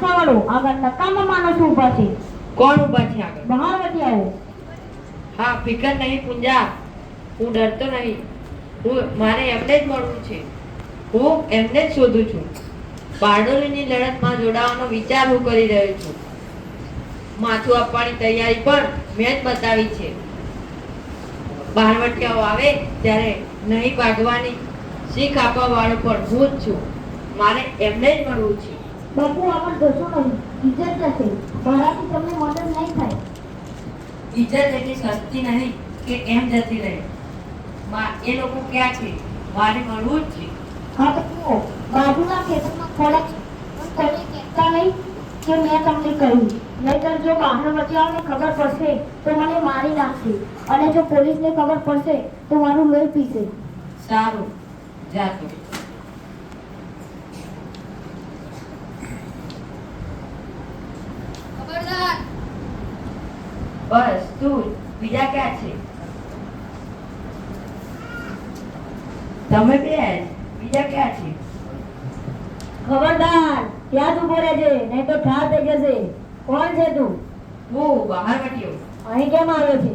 પાછા વળો. આગળ નકામા માણસો ઊભા છે કોણ ઊભા છે આગળ? બહાર વધી આવો. હા ફિકર નહીં પૂંજા. હું ડરતો નહીં. હું મારે એમને જ મળવું છે. હું એમને જ શોધું છું. બારડોલીની લડતમાં જોડાવાનો વિચાર હું કરી રહ્યો છું. માથું આપવાની તૈયારી પણ મેં જ બતાવી છે. બારવટિયાઓ આવે ત્યારે નહીં ભાગવાની શીખ આપવા વાળો પણ હું જ છું. મારે એમને જ મળવું છે. બાપુ આપણે જશો નહીં. ઇજ્જત જશે મારાથી તમને મદદ નહીં થાય. ઇજ્જત એટલી સસ્તી નહીં કે એમ જતી રહે. માં એ લોકો ક્યાં છે? મારે મળવું જ છે. હા તો જુઓ બાજુના ખેતરમાં ખોરાક તમે કહેતા નહીં કે મેં તમને કહ્યું. નહીતર જો બહાર બચાવને ખબર પડશે તો મને મારી નાખશે. અને જો પોલીસને ખબર પડશે તો મારું લોહી પીશે. સારું. જાતો. બસ તું. બીજા ક્યાં છે? તમે બેન. બીજા ક્યાં છે? ખબરદાર ત્યાં તું બોલે છે? નહીં તો ઠાર થઈ જશે. કોણ છે તું? હું બહાર વટ્યો. અહીં કેમ આવ્યો છે?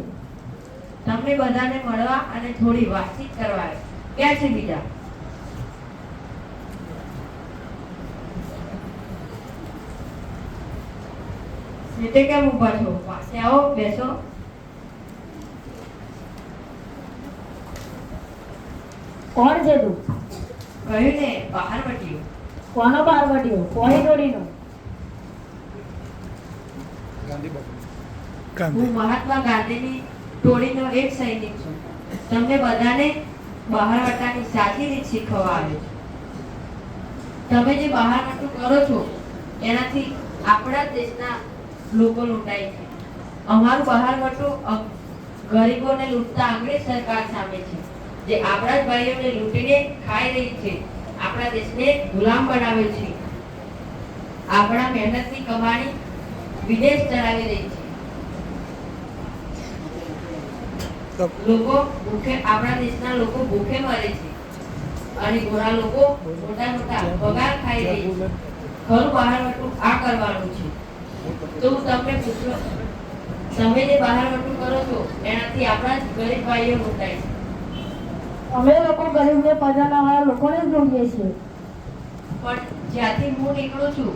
તમને બધાને મળવા અને થોડી વાતચીત કરવા. ક્યાં છે બીજા? સીટે કેમ ઊભા છો? પાસે આવો બેસો. કોણ છે તું? કહ્યું ને બહાર વટ્યું. કોનો પાર્વતીઓ કોઈ જોડીનો? હું મહાત્મા ગાંધીની ટોળીનો એક સૈનિક છું. તમને બધાને બહારવટાની સાચી રીત શીખવવા આવ્યો છું. તમે જે બહાર વટું કરો છો એનાથી આપણા દેશના લોકો લૂંટાય છે. અમારું બહારવટું અ- ગરીબોને લૂંટતા આંગળે સરકાર સામે છે. જે આપણા જ ભાઈઓને લૂંટીને ખાઈ રહી છે. આપણા દેશને ગુલામ બનાવે છે. આપણા મહેનતની કમાણી વિદેશ ચલાવી રહી છે. લોકો ભૂખે, આપણા દેશના લોકો ભૂખે મરે છે. અને ગોરા લોકો મોટા મોટા પગાર ખાઈ રહી છે. ખરું બહારવટું આ કરવાનું છે. તો તમને પૂછું તમે જે બહારવટું કરો છો એનાથી આપણા જ ગરીબ ભાઈઓ લૂંટાય છે. અમે લોકો ગરીબને પજાના વાળા લોકોને જ ઢૂંઢીએ છીએ. પણ જ્યાંથી હું નીકળું છું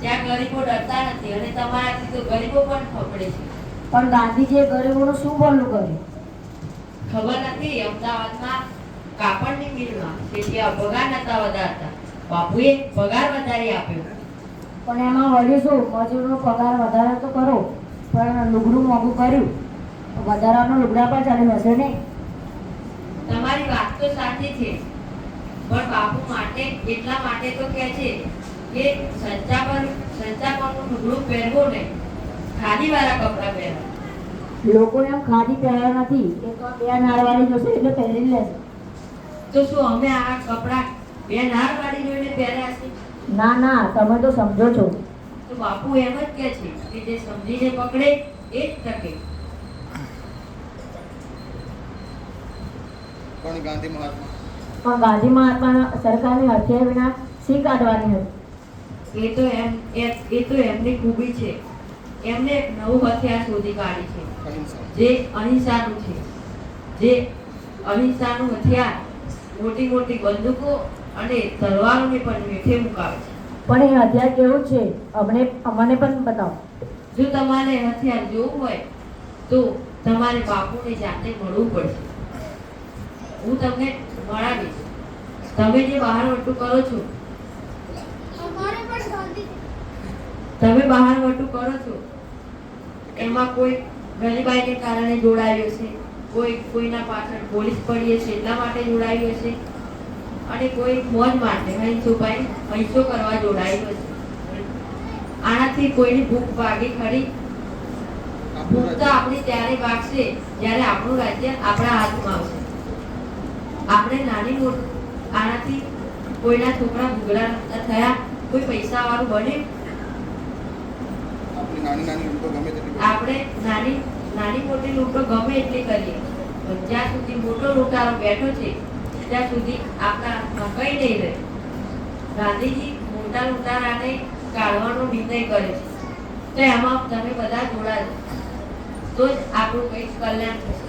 ત્યાં ગરીબો ડરતા નથી અને તમારાથી તો ગરીબો પણ ફફડે છે. પણ ગાંધીજીએ ગરીબોનું શું ભલું કર્યું ખબર નથી અમદાવાદમાં કાપડની મિલમાં તેથી પગાર નતા વધારતા. બાપુએ પગાર વધારી આપ્યો. પણ એમાં વળી શું મજૂરનો પગાર વધારે તો કરો પણ લુગડું મોંઘું કર્યું. વધારાનું લુગડા પણ ચાલુ હશે નહીં તમારી વાત તો સાચી છે પણ બાપુ માટે એટલા માટે તો કહે છે કે સંચા પર સંચા પરનું લુગડું પહેરવું ને ખાદી વાળા કપડાં પહેરવા લોકો એમ ખાદી પહેર્યા નથી એ તો બે નાળવાળી જોશે એટલે પહેરી લેશે. તો શું અમે આ કપડાં બે નાળવાળી જોઈને પહેર્યા છે? ના ના તમે તો સમજો છો. તો બાપુ એમ જ કહે છે કે જે સમજીને પકડે એ જ ટકે પણ ગાંધી મહાત્મા? પણ ગાંધી મહાત્માના સરકારની હથિયાર વિના સી કાઢવાની હતી એ તો એમ એ- તો એમની ખૂબી છે. એમને એક નવું હથિયાર શોધી કાઢી છે. જે અહિંસાનું છે. જે અહિંસાનું હથિયાર મોટી મોટી બંદૂકો અને તલવારોને પણ મીઠે મુકાવે છે. પણ એ હથિયાર કેવું છે? અમને અમને પણ બતાવો. જો તમારે હથિયાર જોવું હોય તો તમારે બાપુને જાતે મળવું પડશે. હું તમને મળાવીશ તમે જે બહાર વટું કરો છો તમે બહાર વટું કરો છો એમાં કોઈ ગરીબાઈને કારણે જોડાયો છે? કોઈ કોઈના પાછળ પોલીસ પડીએ છે એટલા માટે જોડાયું હશે? અને કોઈ મોજ માટે હંસુભાઈ હંસો કરવા જોડાયું છે? આનાથી કોઈની ભૂખ ભાગી ખરી? ભૂખ તો આપણી ત્યારે ભાગશે જ્યારે આપણું રાજ્ય આપણા હાથમાં આવશે. આપણે નાની મોટી આનાથી કોઈના છોકરા ભૂગડા થયા? કોઈ પૈસા વાળું બને. આપણે નાની નાની મોટી લૂંટો ગમે એટલી કરીએ. જ્યાં સુધી મોટો લૂંટારો બેઠો છે ત્યાં સુધી આપના હાથમાં કઈ નહીં રહે. ગાંધીજી મોટા લૂંટારાને કાઢવાનો નિર્ણય કર્યો છે. તો એમાં તમે બધા જોડાજો તો જ આપણું કંઈક કલ્યાણ થશે.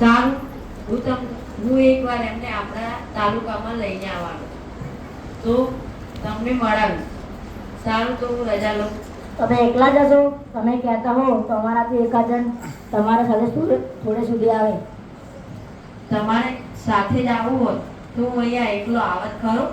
સારું. હું તમને હું એકવાર એમને આપણા તાલુકામાં લઈને આવવાનો તો તમને મળાવીશ. સારું તો હું રજા લઉં. તમે એકલા જશો તમે કહેતા હો તો અમારાથી એકાદ જણ તમારા સાથે થોડે સુધી આવે. તમારે સાથે જ આવવું હોય તો હું અહીંયા એકલો આવત ખરો?